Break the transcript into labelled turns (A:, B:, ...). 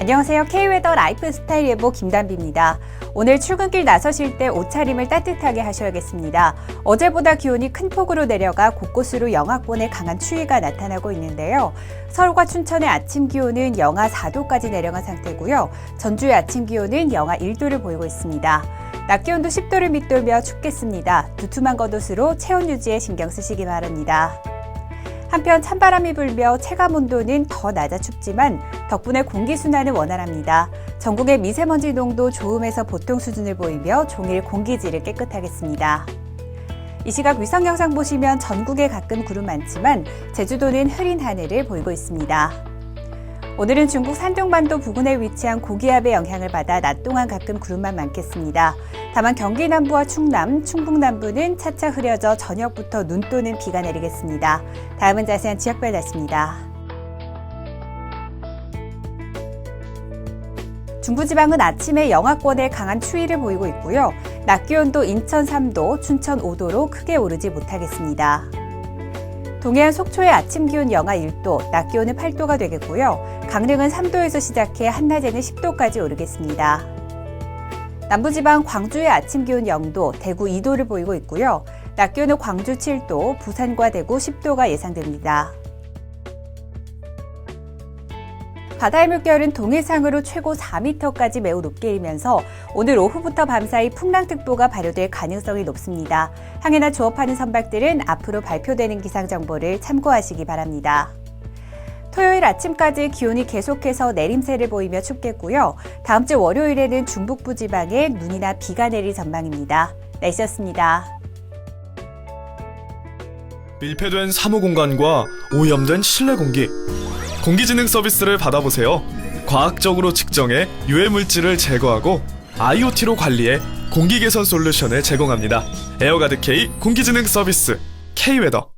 A: 안녕하세요. K웨더 라이프 스타일 예보 김단비입니다. 오늘 출근길 나서실 때 옷차림을 따뜻하게 하셔야겠습니다. 어제보다 기온이 큰 폭으로 내려가 곳곳으로 영하권의 강한 추위가 나타나고 있는데요. 서울과 춘천의 아침 기온은 영하 4도까지 내려간 상태고요. 전주의 아침 기온은 영하 1도를 보이고 있습니다. 낮 기온도 10도를 밑돌며 춥겠습니다. 두툼한 겉옷으로 체온 유지에 신경 쓰시기 바랍니다. 한편 찬바람이 불며 체감 온도는 더 낮아 춥지만 덕분에 공기 순환은 원활합니다. 전국의 미세먼지 농도 좋음에서 보통 수준을 보이며 종일 공기질을 깨끗하겠습니다. 이 시각 위성 영상 보시면 전국에 가끔 구름 많지만 제주도는 흐린 하늘을 보이고 있습니다. 오늘은 중국 산둥반도 부근에 위치한 고기압의 영향을 받아 낮 동안 가끔 구름만 많겠습니다. 다만 경기 남부와 충남, 충북 남부는 차차 흐려져 저녁부터 눈 또는 비가 내리겠습니다. 다음은 자세한 지역별 날씨입니다. 중부지방은 아침에 영하권에 강한 추위를 보이고 있고요. 낮 기온도 인천 3도, 춘천 5도로 크게 오르지 못하겠습니다. 동해안 속초의 아침 기온 영하 1도, 낮 기온은 8도가 되겠고요. 강릉은 3도에서 시작해 한낮에는 10도까지 오르겠습니다. 남부지방 광주의 아침 기온 0도, 대구 2도를 보이고 있고요. 낮 기온은 광주 7도, 부산과 대구 10도가 예상됩니다. 바다의 물결은 동해상으로 최고 4m까지 매우 높게 일면서 오늘 오후부터 밤사이 풍랑특보가 발효될 가능성이 높습니다. 항해나 조업하는 선박들은 앞으로 발표되는 기상 정보를 참고하시기 바랍니다. 토요일 아침까지 기온이 계속해서 내림세를 보이며 춥겠고요. 다음 주 월요일에는 중북부 지방에 눈이나 비가 내릴 전망입니다. 날씨였습니다.
B: 밀폐된 사무 공간과 오염된 실내 공기, 공기진흥 서비스를 받아보세요. 과학적으로 측정해 유해 물질을 제거하고 IoT로 관리해 공기 개선 솔루션을 제공합니다. 에어가드 K 공기진흥 서비스 K웨더